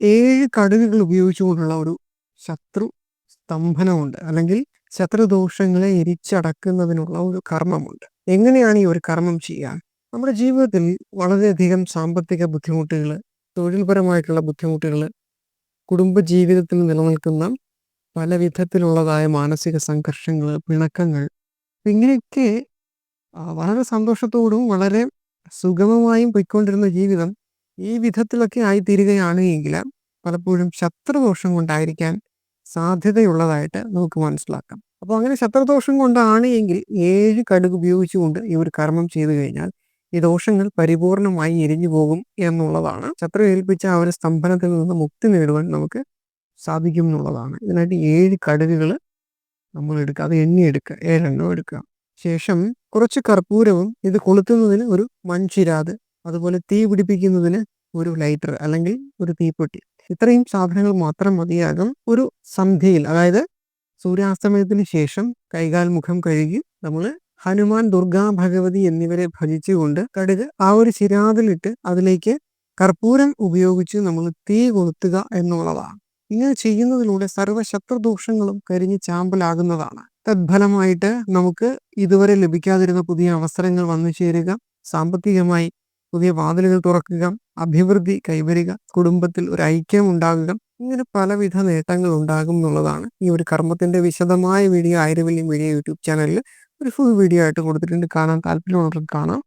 ഏഴ് കടുകുകൾ ഉപയോഗിച്ചുകൊണ്ടുള്ള ഒരു ശത്രു സ്തംഭനമുണ്ട്. അല്ലെങ്കിൽ ശത്രുദോഷങ്ങളെ എരിച്ചടക്കുന്നതിനുള്ള ഒരു കർമ്മമുണ്ട്. എങ്ങനെയാണ് ഈ ഒരു കർമ്മം ചെയ്യാൻ നമ്മുടെ ജീവിതത്തിൽ വളരെയധികം സാമ്പത്തിക ബുദ്ധിമുട്ടുകൾ തൊഴിൽപരമായിട്ടുള്ള ബുദ്ധിമുട്ടുകൾ കുടുംബജീവിതത്തിൽ നിലനിൽക്കുന്ന പല വിധത്തിലുള്ളതായ മാനസിക സംഘർഷങ്ങൾ പിണക്കങ്ങൾ ഇങ്ങനെയൊക്കെ വളരെ സന്തോഷത്തോടും വളരെ സുഗമമായും പോയിക്കൊണ്ടിരുന്ന ജീവിതം ഈ വിധത്തിലൊക്കെ ആയിത്തീരുകയാണ് എങ്കിൽ പലപ്പോഴും ശത്രുദോഷം കൊണ്ടായിരിക്കാൻ സാധ്യതയുള്ളതായിട്ട് നമുക്ക് മനസ്സിലാക്കാം. അപ്പോൾ അങ്ങനെ ശത്രുദോഷം കൊണ്ടാണ് എങ്കിൽ ഏഴ് കടുക് ഉപയോഗിച്ചുകൊണ്ട് ഈ ഒരു കർമ്മം ചെയ്തു കഴിഞ്ഞാൽ ഈ ദോഷങ്ങൾ പരിപൂർണമായി എരിഞ്ഞു പോകും എന്നുള്ളതാണ്. ശത്രു ഏൽപ്പിച്ച ആ ഒരു സ്തംഭനത്തിൽ നിന്ന് മുക്തി നേടുവാൻ നമുക്ക് സാധിക്കും എന്നുള്ളതാണ്. ഇതിനായിട്ട് ഏഴ് കടുകുകൾ നമ്മൾ എടുക്കുക. അത് എണ്ണി എടുക്കുക. ഏഴെണ്ണം എടുക്കുക. ശേഷം കുറച്ച് കർപ്പൂരവും ഇത് കൊളുത്തുന്നതിന് ഒരു മൺചിരാത് അതുപോലെ തീ പിടിപ്പിക്കുന്നതിന് ഒരു ലൈറ്റർ അല്ലെങ്കിൽ ഒരു തീപ്പെട്ടി. ഇത്രയും സാധനങ്ങൾ മാത്രം മതിയാകും ഒരു സന്ധ്യയിൽ. അതായത് സൂര്യാസ്തമയത്തിന് ശേഷം കൈകാൽ മുഖം കഴുകി നമ്മൾ ഹനുമാൻ ദുർഗാ ഭഗവതി എന്നിവരെ ഭജിച്ചുകൊണ്ട് കടുക് ആ ഒരു ചിരാതിലിട്ട് അതിലേക്ക് കർപ്പൂരം ഉപയോഗിച്ച് നമ്മൾ തീ കൊളുത്തുക എന്നുള്ളതാണ്. ഇങ്ങനെ ചെയ്യുന്നതിലൂടെ സർവ ശത്രുദോഷങ്ങളും കരിഞ്ഞ് ചാമ്പലാകുന്നതാണ്. തദ്ഫലമായിട്ട് നമുക്ക് ഇതുവരെ ലഭിക്കാതിരുന്ന പുതിയ അവസരങ്ങൾ വന്നു ചേരുക. സാമ്പത്തികമായി പുതിയ വാതിലുകൾ തുറക്കുക അഭിവൃദ്ധി കൈവരിക കുടുംബത്തിൽ ഒരു ഐക്യം ഉണ്ടാകുക ഇങ്ങനെ പലവിധ നേട്ടങ്ങൾ ഉണ്ടാകും എന്നുള്ളതാണ് ഈ ഒരു കർമ്മത്തിന്റെ വിശദമായ വീഡിയോ. ആയിരവല്യം വീഡിയോ യൂട്യൂബ് ചാനലിൽ ഒരു ഫുൾ വീഡിയോ ആയിട്ട് കൊടുത്തിട്ടുണ്ട്. കാണാൻ താല്പര്യമുള്ളവർക്ക് കാണാം.